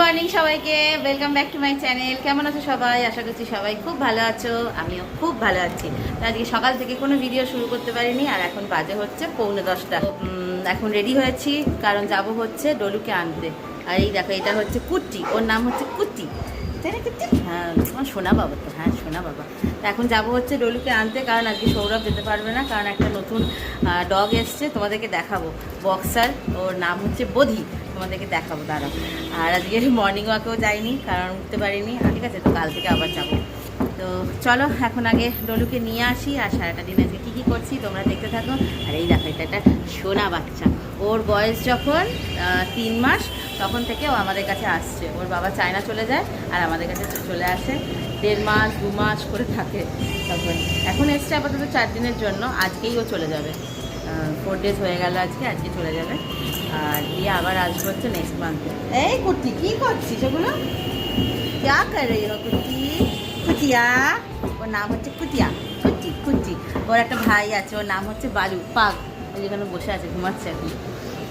Morning সবাইকে। Welcome back to my channel কেমন আছো সবাই? আশা করছি সবাই খুব ভালো আছো। আমিও খুব ভালো আছি। আজকে সকাল থেকে কোনো ভিডিও শুরু করতে পারিনি, আর এখন বাজে হচ্ছে পৌনে দশটা। এখন রেডি হয়েছি, কারণ যাব হচ্ছে ডলুকে আনতে। আর এই দেখো, এটা হচ্ছে কুটি ওর নাম হচ্ছে কুট্টি। হ্যাঁ তোমার বাবা তো হ্যাঁ সোনা বাবা। তো এখন যাব হচ্ছে ডলুকে আনতে, কারণ আজকে সৌরভ যেতে পারবে না, কারণ একটা নতুন ডগ এসছে, তোমাদেরকে দেখাবো। বক্সার ওর নাম হচ্ছে বোধি, তোমাদেরকে দেখাবো দাঁড়া আর আজকে মর্নিং ওয়াকেও যাইনি, কারণ উঠতে পারিনি। ঠিক আছে, তো কাল থেকে আবার যাব। তো চলো, এখন আগে ডলুকে নিয়ে আসি আর সারাটা দিন আজকে কী কী করছি তোমরা দেখতে থাকো। আর এই দেখো, এটা একটা সোনা বাচ্চা। ওর বয়স যখন তিন মাস, তখন থেকে ও আমাদের কাছে আসছে। ওর বাবা চায়না চলে যায় আর আমাদের কাছে চলে আসে। দেড় মাস, দু মাস করে থাকে তখন। এখন এসছে আপাতত চার দিনের জন্য। আজকেই ও চলে যাবে। ফোর ডেজ হয়ে গেল আজকে আজকে চলে যাবে। আর দিয়ে আবার আসব হচ্ছে নেক্সট মান্থে এই কুর্তি কী করছিস এগুলো যা করে কুটিয়া ওর নাম হচ্ছে কুটিয়া কুটি কুটি ওর একটা ভাই আছে, ওর নাম হচ্ছে বালু পাক যেখানে বসে আছে, ঘুমাচ্ছে এখন।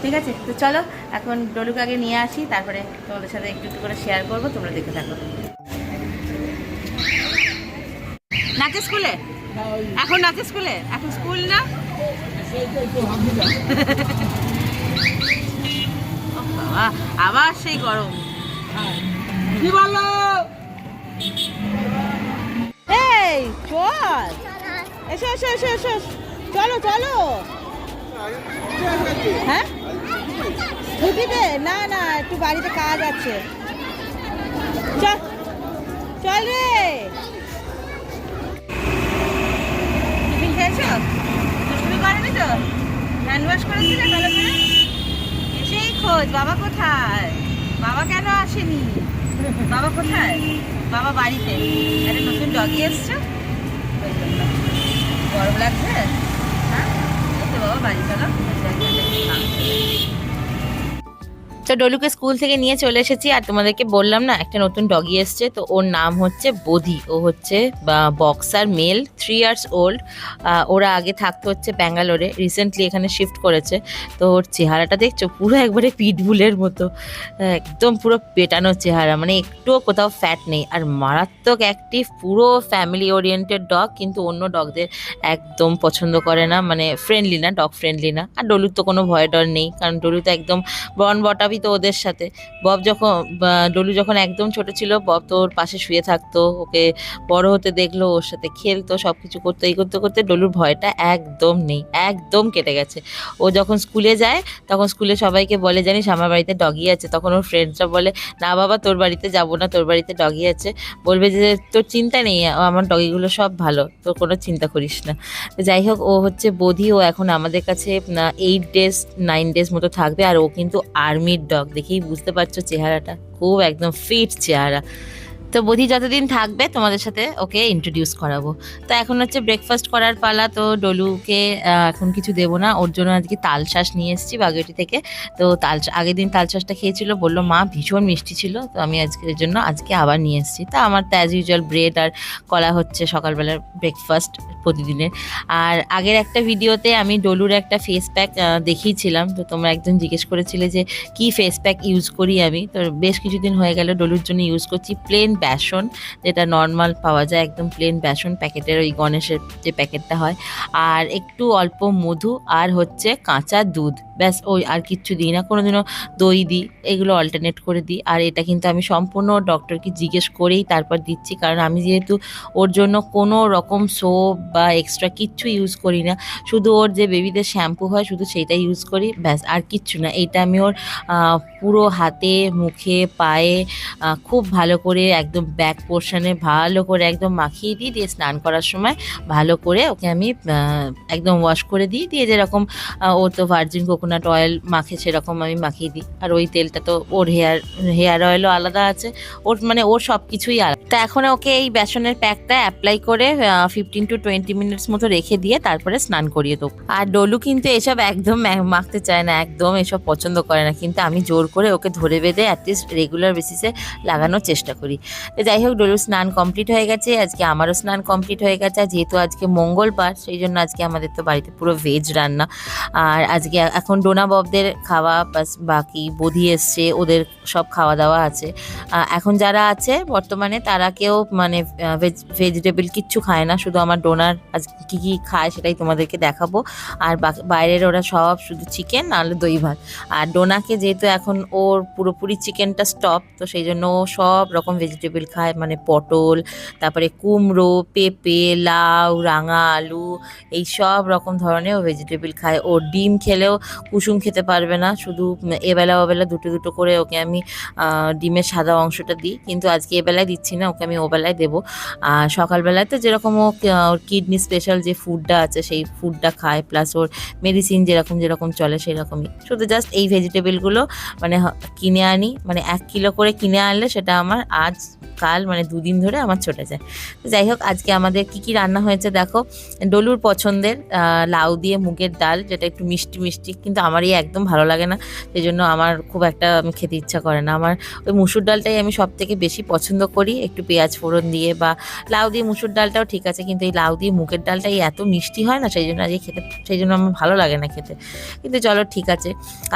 ঠিক আছে? তো চলো, এখন ডলুকে আগে নিয়ে আসি, তারপরে তোমাদের সাথে একটু একটু করে শেয়ার করব, তোমরা দেখে থাকো। নাচে স্কুলে? এখন নাচে স্কুলে? এখন স্কুল না? আবার সেই গরম। কি বলো? চল। এসো এসো এসো এসো চলো চলো। হ্যাঁ? ছুটিতে না না, একটু বাড়িতে কাজ আছে। চল চল রে। টিফিন খেয়েছো? দুষ্টুমি করেনি তো? হ্যান্ড ওয়াশ করেছিলে ভালো করে? সেই খোঁজ, বাবা কোথায়? বাবা কেন আসেনি? বাবা কোথায়? বাবা বাড়িতে। নতুন ডগি এসছে। গরম লাগছে? হ্যাঁ? বাবা বাড়ি চলো। তো ডলুকে স্কুল থেকে নিয়ে চলে এসেছি আর তোমাদেরকে বললাম না, একটা নতুন ডগি এসছে, তো ওর নাম হচ্ছে বোধি। ও হচ্ছে boxer male three years old ওরা আগে থাকতে হচ্ছে ব্যাঙ্গালোরে রিসেন্টলি এখানে শিফট করেছে। তো ওর চেহারাটা দেখছ, পুরো একবারে পিটবুলের মতো। একদম পুরো পেটানো চেহারা মানে একটুও কোথাও ফ্যাট নেই। আর মারাত্মক অ্যাক্টিভ পুরো ফ্যামিলি ওরিয়েন্টেড ডগ কিন্তু অন্য ডগদের একদম পছন্দ করে না। মানে ফ্রেন্ডলি না ডগ ফ্রেন্ডলি না। আর ডলুর তো কোনো ভয় ডর নেই, কারণ ডলু তো একদম বন বটাবি তো ওদের সাথে। বব যখন ডলু যখন একদম ছোট ছিল, বব তো ওর পাশে শুয়ে থাকতো, ওকে বড় হতে দেখল, ওর সাথে খেলতো সব কিছু করতো, এই করতে করতে ডলুর ভয়টা একদম নেই, একদম কেটে গেছে। ও যখন স্কুলে যায়, তখন স্কুলে সবাইকে বলে, জানিস, আমার বাড়িতে ডগি আছে। তখন ওর ফ্রেন্ডসরা বলে, না বাবা, তোর বাড়িতে যাব না, তোর বাড়িতে ডগি আছে। বলবে যে, তোর চিন্তা নেই, আমার ডগিগুলো সব ভালো, তোর কোনো চিন্তা করিস না। যাই হোক, ও হচ্ছে বোধি ও এখন আমাদের কাছে এইট ডেজ নাইন ডেজ মতো থাকবে, আর ও কিন্তু আর্মির ডগ দেখেই বুঝতে পারছ চেহারাটা। খুব একদম ফিট চেহারা। তো বোধি যতদিন থাকবে, তোমাদের সাথে ওকে ইন্ট্রোডিউস করাবো। তো এখন হচ্ছে ব্রেকফাস্ট করার পালা, তো ডলুকে এখন কিছু দেবো না। ওর জন্য আজকে তাল শাঁস নিয়ে এসেছি বাগুয়েটি থেকে। তো তাল আগের দিন তাল শাঁসটা খেয়েছিল, বলল, মা, ভীষণ মিষ্টি ছিল, তো আমি আজকের জন্য আজকে আবার নিয়ে এসেছি। তা আমার তো অ্যাজ ইউজুয়াল ব্রেড আর কলা হচ্ছে সকালবেলার ব্রেকফাস্ট প্রতিদিনের। আর আগের একটা ভিডিওতে আমি ডলুর একটা ফেস প্যাক দেখিয়েছিলাম। তো তোমরা একজন জিজ্ঞেস করেছিলে যে, কি ফেস প্যাক ইউজ করি আমি? তো বেশ কিছুদিন হয়ে গেল ডলুর জন্য ইউজ করছি প্লেন বেসন, যেটা নর্মাল পাওয়া যায়, একদম প্লেন বেসন প্যাকেটের ওই গণেশের যে প্যাকেটটা হয়। আর একটু অল্প মধু, আর হচ্ছে কাঁচা দুধ। ব্যাস ওই আর কিচ্ছু দিই না কোনোদিনও দই দিই এগুলো অল্টারনেট করে দিই। আর এটা কিন্তু আমি সম্পূর্ণ ডক্টরকে জিজ্ঞেস করেই তারপর দিচ্ছি কারণ আমি যেহেতু ওর জন্য কোনো রকম সোপ বা এক্সট্রা কিচ্ছু ইউজ করি না। শুধু ওর যে বেবিদের শ্যাম্পু হয় শুধু সেইটা ইউজ করি ব্যাস আর কিচ্ছু না। এইটা আমি ওর পুরো হাতে মুখে পায়ে খুব ভালো করে একদম ব্যাক পোর্শনে ভালো করে একদম মাখিয়ে দিই দিয়ে স্নান করার সময় ভালো করে ওকে আমি একদম ওয়াশ করে দিই দিয়ে যেরকম আহ, ও তো ভার্জিন কোকোনাট অয়েল মাখে সেরকম আমি মাখিয়ে দিই। আর ওই তেলটা তো ওর হেয়ার হেয়ার অয়েলও আলাদা আছে। ওর মানে ওর সব কিছুই আলাদা। তা এখন ওকে এই বেসনের প্যাকটা অ্যাপ্লাই করে ফিফটিন টু টোয়েন্টি মিনিটস মতো রেখে দিয়ে তারপরে স্নান করিয়ে দেবো। আর ডলু কিন্তু এসব একদম মাখতে চায় না, একদম এসব পছন্দ করে না। কিন্তু আমি জোর করে ওকে ধরে বেঁধে অ্যাটলিস্ট রেগুলার বেসিসে লাগানোর চেষ্টা করি। যাই হোক, ডলুর স্নান কমপ্লিট হয়ে গেছে। আজকে আমারও স্নান কমপ্লিট হয়ে গেছে। যেহেতু আজকে মঙ্গলবার, সেই জন্য আজকে আমাদের তো বাড়িতে পুরো ভেজ রান্না। আর আজকে এখন এখন ডোনা ববদের খাওয়া বাকি, বধি এসছে, ওদের সব খাওয়া দাওয়া আছে এখন যারা আছে বর্তমানে তারা কেউ মানে ভেজ ভেজিটেবল কিচ্ছু খায় না। শুধু আমার ডোনার আজ কী কী খায় সেটাই তোমাদেরকে দেখাবো। আর বাইরের ওরা সব শুধু চিকেন নাহলে দই ভাত। আর ডোনাকে যেহেতু এখন ওর পুরোপুরি চিকেনটা স্টপ তো সেই জন্য ও সব রকম ভেজিটেবল খায়। মানে পটল, তারপরে কুমড়ো, পেঁপে, লাউ, রাঙা আলু, এই সব রকম ধরনের ও ভেজিটেবল খায়। ও ডিম খেলেও কুসুম খেতে পারবে না। শুধু এবেলা ওবেলা দুটো দুটো করে ওকে আমি ডিমের সাদা অংশটা দিই। কিন্তু আজকে এবেলায় দিচ্ছি না, ওকে আমি ওবেলায় দেবো। আর সকালবেলায় তো যেরকম ও ওর কিডনি স্পেশাল যে ফুডটা আছে, সেই ফুডটা খায়। প্লাস ওর মেডিসিন যেরকম যেরকম চলে সেই রকমই শুধু জাস্ট এই ভেজিটেবলগুলো মানে কিনে আনি। মানে এক কিলো করে কিনে আনলে সেটা আমার আজ কাল মানে দুদিন ধরে আমার চলে যায় তো যাই হোক, আজকে আমাদের কি কি রান্না হয়েছে দেখো। ডলুর পছন্দের লাউ দিয়ে মুগের ডাল, যেটা একটু মিষ্টি মিষ্টি, কিন্তু আমারই একদম ভালো লাগে না। সেই জন্য আমার খুব একটা আমি খেতে ইচ্ছা করে না। আমার ওই মুসুর ডালটাই আমি সব থেকে বেশি পছন্দ করি। একটু পেঁয়াজ ফোড়ন দিয়ে বা লাউ দিয়ে মুসুর ডালটাও ঠিক আছে, কিন্তু এই লাউ দিয়ে মুগের ডালটাই এত মিষ্টি হয় না, সেই জন্য আজকে খেতে, সেই জন্য আমার ভালো লাগে না খেতে। কিন্তু চলো, ঠিক আছে।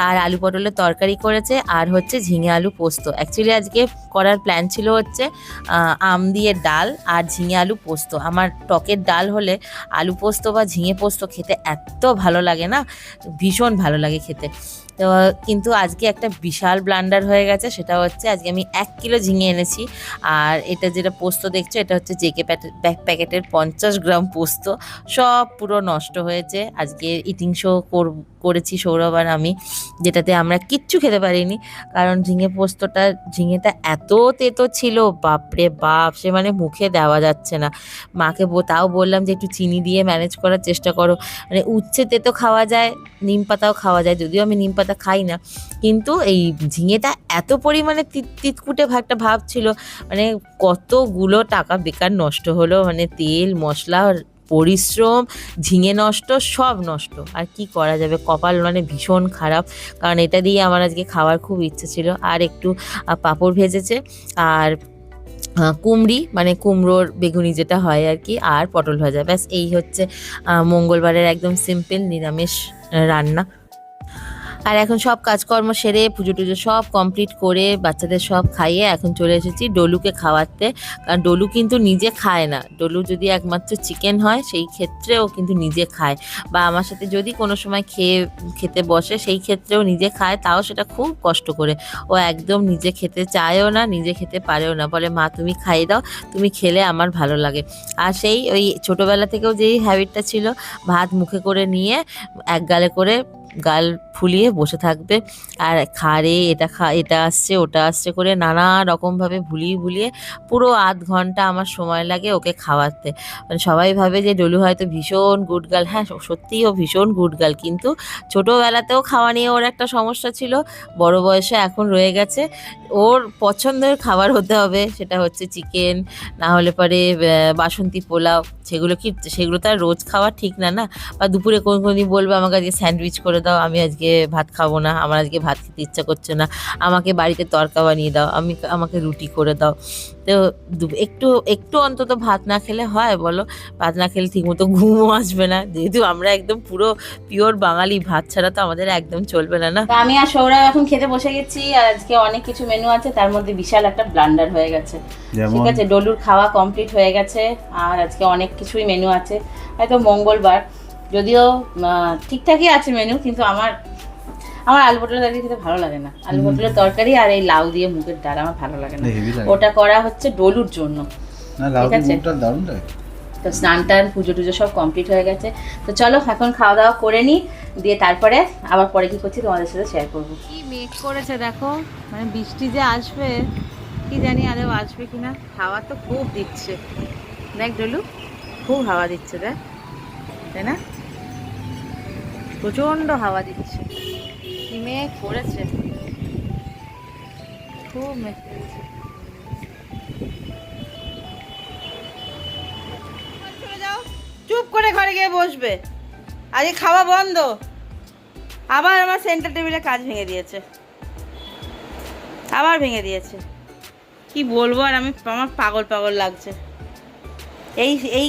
আর আলু পটলের তরকারি করেছে, আর হচ্ছে ঝিঙে আলু পোস্ত। অ্যাকচুয়ালি আজকে করার প্ল্যান ছিল হচ্ছে আম দিয়ে ডাল আর ঝিঙে আলু পোস্ত। আমার টকের ডাল হলে আলু পোস্ত বা ঝিঙে পোস্ত খেতে এত ভালো লাগে না, ভীষণ ভালো লাগে খেতে। তো কিন্তু আজকে একটা বিশাল ব্লান্ডার হয়ে গেছে, সেটা হচ্ছে আজকে আমি এক কিলো ঝিঙে এনেছি। আর এটা যেটা পোস্ত দেখছ, এটা হচ্ছে জেকে প্যাকেটের পঞ্চাশ গ্রাম পোস্ত। সব পুরো নষ্ট হয়েছে। আজকে ইটিং শো কর, করেছি সৌরভ আর আমি, যেটাতে আমরা কিচ্ছু খেতে পারিনি। কারণ ঝিঙে পোস্তটা, ঝিঙেটা এত তেতো ছিল, বাপরে বাপ, সে মানে মুখে দেওয়া যাচ্ছে না। মাকে তাও বললাম যে একটু চিনি দিয়ে ম্যানেজ করার চেষ্টা করো। মানে উচ্ছে তেতো খাওয়া যায়, নিম পাতাও খাওয়া যায়, যদিও আমি নিম পাতা খাই না। কিন্তু এই ঝিঙেটা এত পরিমাণে তিত- তিতকুটে একটা ভাব ছিল মানে কতগুলো টাকা বেকার নষ্ট হলো মানে তেল, মশলা, পরিশ্রম, ঝিঙে নষ্ট, সব নষ্ট। আর কি করা যাবে? কপাল মানে ভীষণ খারাপ। কারণ এটা দিয়ে আমার আজকে খাওয়ার খুব ইচ্ছে ছিল। আর একটু পাঁপড় ভেজেছে। আর কুমড়ি মানে কুমড়োর বেগুনি যেটা হয় আর কি, আর পটল ভাজা। ব্যাস, এই হচ্ছে মঙ্গলবারের একদম সিম্পল নিরামিষ রান্না। আর এখন সব কাজকর্ম সেরে পুজো টুজো সব কমপ্লিট করে বাচ্চাদের সব খাইয়ে এখন চলে এসেছি ডলুকে খাওয়াতে। কারণ ডলু কিন্তু নিজে খায় না। ডলু যদি একমাত্র চিকেন হয়, সেই ক্ষেত্রে ও কিন্তু নিজে খায়। বা আমার সাথে যদি কোনো সময় খেয়ে, খেতে বসে, সেই ক্ষেত্রেও নিজে খায়, তাও সেটা খুব কষ্ট করে। ও একদম নিজে খেতে চায়ও না, নিজে খেতে পারেও না। বলে, মা, তুমি খাইয়ে দাও, তুমি খেলে আমার ভালো লাগে। আর সেই ওই ছোটোবেলা থেকেও যেই হ্যাবিটটা ছিল, ভাত মুখে করে নিয়ে, এক গালে করে গাল ফুলিয়ে বসে থাকবে। আর খারে, এটা খা, এটা আসছে, ওটা আসছে করে নানা রকমভাবে ভুলিয়ে ভুলিয়ে পুরো আধ ঘণ্টা আমার সময় লাগে ওকে খাওয়াতে। মানে সবাই ভাবে যে ডলু হয়তো ভীষণ গুড গার্ল হ্যাঁ সত্যিই ও ভীষণ গুড গার্ল কিন্তু ছোটোবেলাতেও খাওয়া নিয়ে ওর একটা সমস্যা ছিল। বড় বয়সে এখন রয়ে গেছে। ওর পছন্দের খাবার হতে হবে, সেটা হচ্ছে চিকেন না হলে পরে বাসন্তী পোলাও, সেগুলো কি, সেগুলো তো আর রোজ খাওয়া ঠিক না না? বা দুপুরে কোন কোন দিন বলবে আমাকে আজকে স্যান্ডউইচ করে দাও, আমি আজকে ভাত খাব না আমার আজকে ভাত খেতে ইচ্ছা করছে না। আমাকে বাড়িতে তরকা বানিয়ে দাও আমি আমাকে রুটি করে দাও। তো একটু একটু অন্তত ভাত না খেলে হয় বলো? ভাত না খেলে ঠিকমতো ঘুমও আসবে না। যেহেতু আমরা একদম পুরো পিওর বাঙালি ভাত ছাড়া তো আমাদের একদম চলবে না না? আমি আর সৌরভ এখন খেতে বসে গেছি আর আজকে অনেক কিছু মেনু আছে তার মধ্যে বিশাল একটা ব্লান্ডার হয়ে গেছে। ঠিক আছে ডলুর খাওয়া কমপ্লিট হয়ে গেছে আর আজকে অনেক কিছুই মেনু আছে। হয়তো মঙ্গলবার যদিও আহ, ঠিকঠাকই আছে মেনু কিন্তু আমার আমার আলু পটলের তরকারি খেতে ভালো লাগে না। আলু পটলের তরকারি আর এই লাউ দিয়ে মুগের ডাল আমার ভালো লাগে না। ওটা করা হচ্ছে ডলুর জন্য। ঠিক আছে। তো স্নান টান পুজো টুজো সব কমপ্লিট হয়ে গেছে। তো চলো এখন খাওয়া দাওয়া করে নিই দিয়ে তারপরে আবার পরে কি করছি তোমাদের সাথে শেয়ার করব। কি মেঘ করেছে দেখো? মানে বৃষ্টি যে আসবে কি জানি আদৌ আসবে কিনা। হাওয়া তো খুব দিচ্ছে। দেখ ডলু খুব হাওয়া দিচ্ছে দেখ। তাই না? প্রচণ্ড হাওয়া দিচ্ছে। কি মেঘ করেছে। খুব মেঘ চুপ করে ঘরে গিয়ে বসবে। আজকে খাওয়া বন্ধ। আবার আমার সেন্টার টেবিলে কাজ ভেঙে দিয়েছে। আবার ভেঙে দিয়েছে। কি বলব আর আমি আমার পাগল পাগল লাগছে। এই এই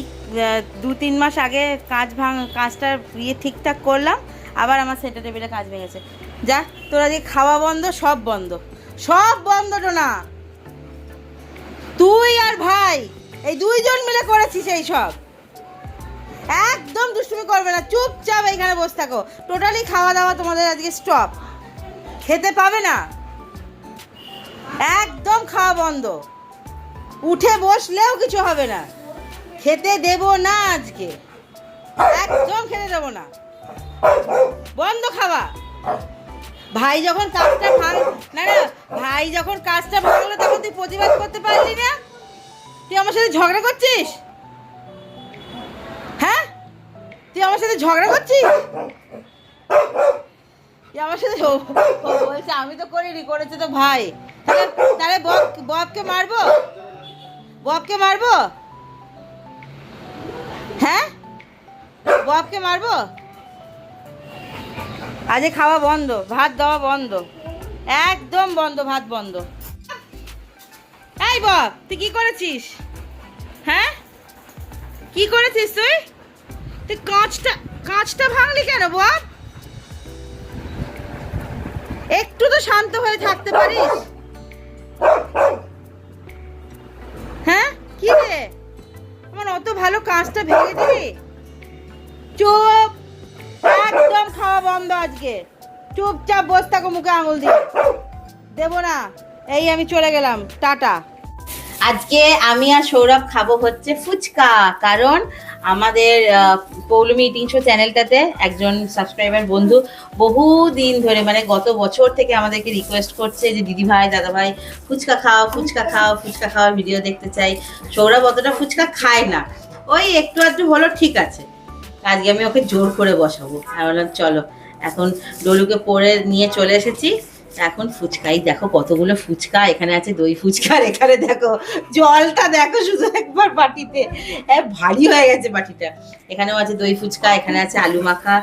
দু তিন মাস আগে কাজ ভাঙ কাজটার ইয়ে ঠিকঠাক করলাম। আবার আমার সেন্টার টেবিলে কাজ ভেঙেছে। যা, তোরা যে খাওয়া বন্ধ, সব বন্ধ। সব বন্ধ না তুই আর ভাই, এই দুইজন মিলে করেছিস এই সব। একদম দুষ্টুমি করবে না, চুপচাপ এইখানে বসে থাকো। টোটালি খাওয়া দাওয়া তোমাদের আজকে স্টপ খেতে পাবে না। একদম খাওয়া বন্ধ। উঠে বসলেও কিছু হবে না। খেতে দেব না আজকে। একদম খেতে দেবো না। বন্ধ খাওয়া। ভাই যখন কাজটা ভাঙ না না, ভাই যখন কাজটা ভাঙলো তখন তুই প্রতিবাদ করতে পারলি না? তুই আমার সাথে ঝগড়া করছিস? হ্যাঁ? তুই আমার সাথে ঝগড়া করছিস? আমার সাথে বলছে, আমি তো করিনি, করেছে তো ভাই। তাহলে তাহলে বব ববকে মারবো? ববকে মারবো? হ্যাঁ? ববকে মারবো? আজকে খাওয়া বন্ধ, ভাত দেওয়া বন্ধ, একদম বন্ধ, ভাত বন্ধ। এই বব তুই কি করেছিস? হ্যাঁ? কি করেছিস তুই? তুই কাঁচটা কাঁচটা ভাঙলি কেন বব একটু তো শান্ত হয়ে থাকতে পারিস। হ্যাঁ? কি রে? আমার অত ভালো কাঁচটা ভেঙে দিবি খাওয়া বন্ধ আজকে। চুপচাপ বস থাকো, মুখে আঙুল দিয়ে। দেবো না। এই আমি চলে গেলাম। টাটা। আজকে আমি আর সৌরভ খাব হচ্ছে ফুচকা, কারণ আমাদের পৌলমী তিনশো চ্যানেলটাতে একজন সাবস্ক্রাইবার বন্ধু বহু দিন ধরে মানে গত বছর থেকে আমাদেরকে রিকোয়েস্ট করছে যে, দিদি ভাই, দাদা ভাই, ফুচকা খাও ফুচকা খাও, ফুচকা খাওয়ার ভিডিও দেখতে চাই। সৌরভ অতটা ফুচকা খায় না। ওই একটু আধটু হলো, ঠিক আছে। আজকে আমি ওকে জোর করে বসাবো। আমি বললাম, চলো। এখন ডলুকে পরে নিয়ে চলে এসেছি। এখন ফুচকাই দেখো, কতগুলো ফুচকা, এখানে আছে দই ফুচকা এখানে দেখো, জলটা দেখো শুধু একবার বাটিতে। হ্যাঁ ভারী হয়ে গেছে বাটিটা। এখানেও আছে দই ফুচকা, এখানে আছে আলু মাখা।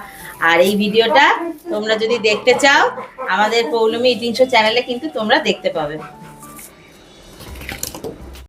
আর এই ভিডিওটা তোমরা যদি দেখতে চাও, আমাদের পৌলমী তিনশো চ্যানেলে কিন্তু তোমরা দেখতে পাবে।